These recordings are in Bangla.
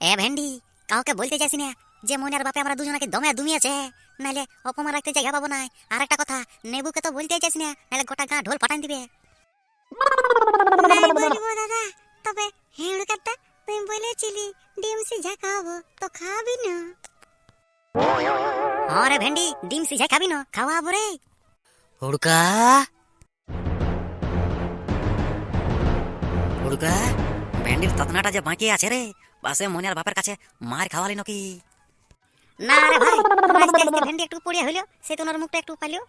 এ ভেন্ডি কাউকে বলতে চাইছি না। যে মনের বাপে আমরা দুজনকে দমে দুমিয়েছে। নাইলে অপমান রাখতে জায়গা পাবো না। আর একটা কথা নেবুকে তো বলতে চাইছি না নাইলে গোটা গা ঢোল ফাটান দিবে। দাদা তবে হেড়কাটা তুই বলেছিলি ডিম সিঝা খাব তো খাবি না। আরে ভেন্ডি ডিম সিঝা খাবি না খাওয়াবো রে। হুড়কা। হুড়কা। ভেন্ডির ততনাটা যে বাকি আছে রে বাসে মনিয়ার বাপের কাছে মার খাওয়ালি নাকি? না রে ভাই ভেন্ডি একটু পড়িয়া হইল সে তোর মুখটা একটু পাইলো।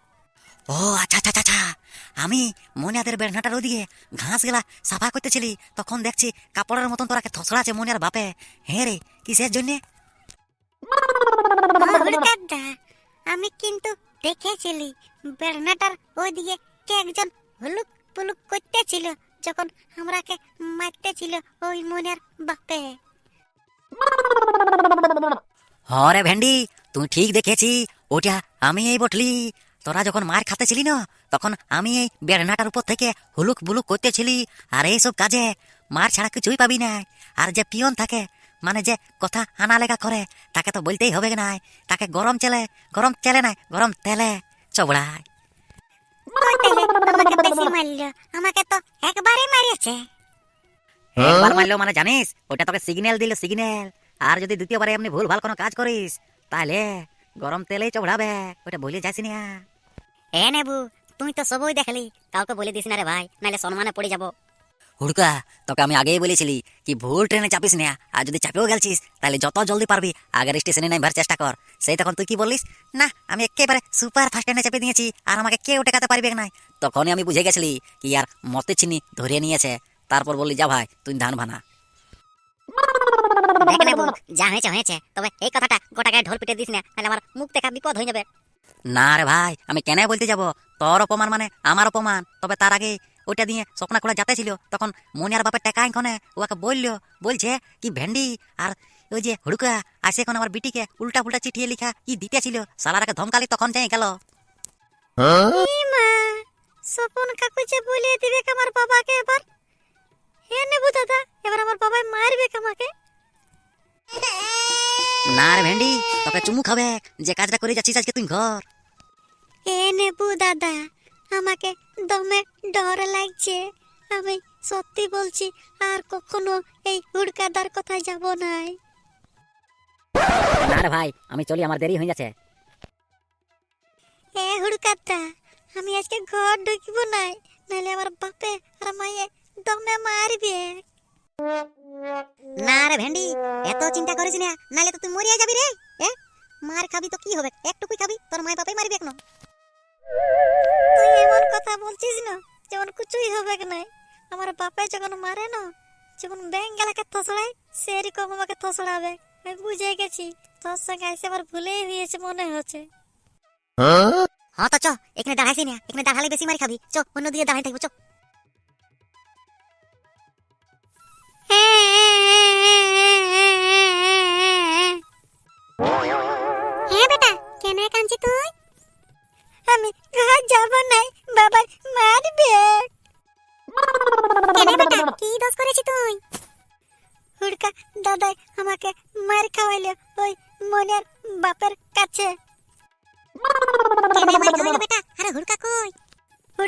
ও আচ্ছা আচ্ছা আচ্ছা, আচ্ছা। আমি মনিয়াদের বেড়নাটার ওদিকে ঘাস গেলা সাফা করতেছিলি তখন দেখছি কাপড়ের মতন তোরাকে থসড়াছে মনিয়ার বাপে। হ্যাঁ রে কিসের জন্যে? আমি কিন্তু দেখেছিলি বেড়নাটার ওইদিকে কে একজন হুলুক পুলুক করতেছিল। যখন আমরাকে মারতেছিল ওই মনের বাপে। হরে ভেন্ডি, তুই ঠিক দেখেছি, ওটা আমি এই বটলি। তোরা যখন মার খাতেছিলি না, তখন আমি এই বেড়নাটার উপর থেকে হুলুক বুলুক করতেছিলি, আর এইসব কাজে মার ছাড়া কিছুই পাবি না। আর যে পিয়ন থাকে মানে যে কথা আনা লেগা করে, তাকে তো বলতেই হবে না তাকে গরম চেলে গরম চেলে না গরম তেলে। চবড়ায়। আমাকে বেশি মারলো আমাকে তো একবারই মারিয়েছে। একবার মারলেও মানে জানিস ওটা তোকে সিগন্যাল দিল সিগন্যাল আর যদি দ্বিতীয়বারে এমনি ভুল ভালো কোনো কাজ করিস তাহলে গরম তেলেই চবড়াবে ওটা বলে যাস না এ নেবু তুই তো সবই দেখলি কাউকে বলে দিস না রে ভাই নাহলে সম্মানে পড়ে যাব। হুড়কা তোকে আমি আগেই বলেছিলি কি ভুল ট্রেনে চাপিস না আর যদি চাপেও গেলছিস তাহলে যত জলদি পারবি আগের স্টেশনে নামবার চেষ্টা কর। সেই তখন তুই কি বললিস? না আমি একেবারে সুপার ফাস্ট ট্রেনে চাপে দিয়েছি আর আমাকে কেউ টেকাতে পারবে না তখনই আমি বুঝে গেছিলি কি আর মতে চিনি ধরে নিয়েছে। তারপর বললি যা ভাই তুই ধান ভানা। যা হয়েছে হয়েছে। তবে এই কথাটা গোটা গায়ে ঢোল পিটে দিস না নাহলে আমার মুখ দেখা বিপদ হয়ে যাবে। না রে ভাই আমি কেন বলতে যাব? তোর অপমান মানে আমার অপমান। তবে তার আগে ওটা দিয়ে স্বপ্না খোলা যাতে ছিল তখন মনিয়ার বাপের টাকা এখানে ওকে বলল বলছে কি ভেন্ডি আর ওই যে হুড়কা আসে এখন আমার বিটিকে উল্টা পুল্টা চিঠিয়ে লিখা কি দিতে ছিল সালারাকে ধমকালি তখন যাই গেল। মা স্বপন কাকু যে বলে দিবে আমার বাবাকে এবার? হে নেবু দাদা এবার আমার বাবাই মারবে আমাকে? না রে ভেন্ডি তোকে চুমু খাবে যে কাজটা করে যাচ্ছিস আজকে তুই ঘর। এ নেবু দাদা আমাকে দমে ডর লাগছে। আমি সত্যি বলছি আর কখনো এই হুড়কাদার কথা যাব নাই। না রে ভাই আমি চলি আমার দেরি হয়ে যাচ্ছে। এ হুড়কাদা আমি আজকে ঘর ঢুকিব নাই নাহলে আমার বাপে আর মায়ে দমে মারবে। না রে ভেন্ডি এত চিন্তা করিস না নাহলে তো তুই মরিয়া যাবি রে এ? মার খাবি তো কি হবে একটুকুই খাবি তোর মায়ের বাপে মারবে এখন। তুই এমন কথা বলছিস না যেমন কিছুই হবে নাই। আমার বাপে যখন মারে না যখন ব্যাংক এলাকা থসড়ায় সেরকম আমাকে থসড়াবে। আমি বুঝে গেছি তোর সঙ্গে এসে আমার ভুলেই হয়েছে মনে হচ্ছে। হ্যাঁ? তো চ এখানে দাঁড়াইছি না এখানে দাঁড়ালে বেশি মারি খাবি। চ অন্য দিকে দাঁড়াই থাকব চ।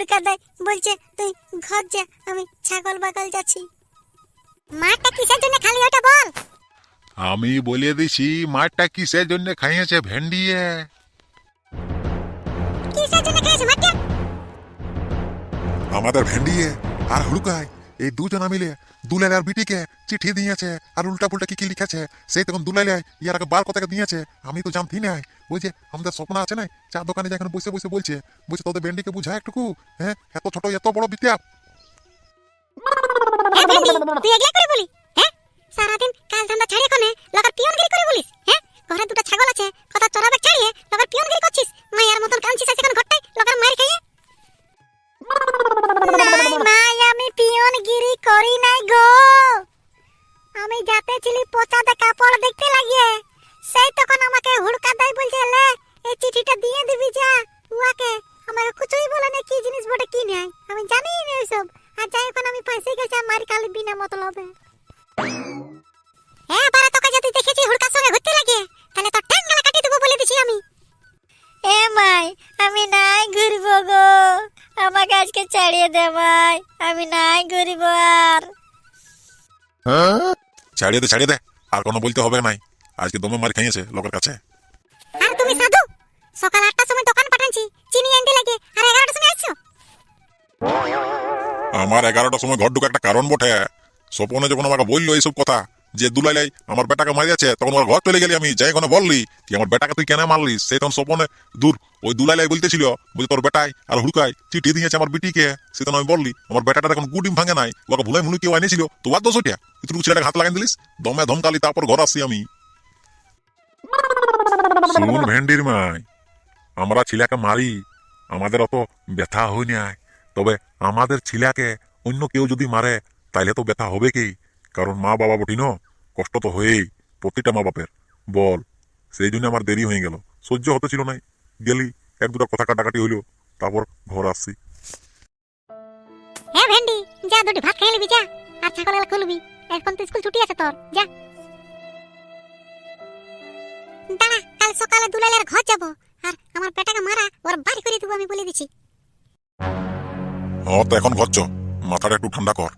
হুড়কা দেয় বলছে তুই ঘর যা আমি ছাগল বাগাল যাচ্ছি। মাঠটা কিসের জন্য খালি ওটা বল। আমি বলে দিছি মাঠটা কিসের জন্য খাইয়েছে ভেন্ডিয়ে কিসের জন্য মাঠটা? আমাদের ভেন্ডিয়ে আর হুড়কায় এই দুজনা মিলে দুলাইলার বিটিকে চিঠি দিয়েছে আর উল্টা পুল্টা কি কি লিখেছে, সেই তখন দুলাইলে ইয়ার আগে বার কথাকে দিয়েছে। আমি তো জানতি নাই। ওই যে আমাদের স্বপ্ন আছে না চা দোকানে যেখানে বসে বসে বলছে বলছে তোদের ভেন্ডিকে বুঝা একটুকু হ্যাঁ? এত ছোট, এত বড় বিদ্যা। হ্যাঁ? সারাদিন কাজ ধান্দা ছাড়িয়ে কোনে, লগর করে বলিস হ্যাঁ? ঘরে দুটো ছাগল আছে, কথা চড়াবে ছাড়িয়ে লগর পিয়নগিরি করছিস, মায়ের মতন কাঁদছিস এখন ঘরটায়, লগর মার খাইয়ে। মাই করি নাই গো। আমি যাতে ছিলি দে কাপড় দেখতে লাগিয়ে, সেই তখন আমাকে হুড়কা দেয় বলছে, লে, এই চিঠিটা দিয়ে দিবি যা উয়াকে ছাড়িয়ে দে ভাই। আমি নাই গরিব আর। ছাড়িয়ে দে ছাড়িয়ে দে। আর কোনো বলতে হবে নাই। আজকে দমে মার খাইয়েছে লোকের কাছে। আর তুমি সাধু সকাল আটটার সময় দোকান পাঠাচ্ছি চিনি আনতে লাগে। আর এগারোটার সময় আসছো? আমার এগারোটার সময় ঘর ঢুকে একটা কারণ বটে। স্বপনে যখন আমাকে বলল এইসব কথা। যে দুলাইলাই আমার বেটাকে মারি মারিয়াছে তখন ওর ঘর চলে গেলি আমি, যাই ওখানে বললি, কি আমার বেটাকে তুই কেন মারলিস সেই তখন স্বপনে, দূর, ওই দুলাইলাই বলতেছিল, বলছে তোর বেটাই, আর হুড়কাই, চিঠি দিয়েছে আমার বিটিকে, সে তখন আমি বললি, আমার বেটাটা এখন গুডিম ভাঙে নাই, ওকে ভুলাই মুলু কেউ আনেছিল তো আর দোষ ওটিয়া তুই ছেলেটাকে হাত লাগাই দিলিস? দমে ধমকালি, তারপর ঘর আসি আমি। শুন ভেন্ডির মাই, আমরা ছেলেকে মারি, আমাদের অত ব্যথা হই নাই, তবে আমাদের ছেলেকে অন্য কেউ যদি মারে, তাইলে তো ব্যথা হবে কি? কারণ মা বাবা বটি ন কষ্ট তো হয়েই প্রতিটা মা বাপের। বল সেই জন্য আমার দেরি হয়ে গেল। সহ্য হতে ছিল নাই গেলি এক দুটা কথা কাটাকাটি হইল তারপর ঘর আসছি। হ্যাঁ ভেন্ডি যা দুটি ভাত খেয়ে নিবি যা। আর ছাগল খুলবি। এখন তো স্কুল ছুটি আছে তোর যা। দাঁড়া কাল সকালে দুলালের ঘর যাব। আর আমার পেটাকে মারা ওর বাড়ি করে দেবো আমি বলে দিচ্ছি হ্যাঁ তো এখন ঘর চ। মাথাটা একটু ঠান্ডা কর।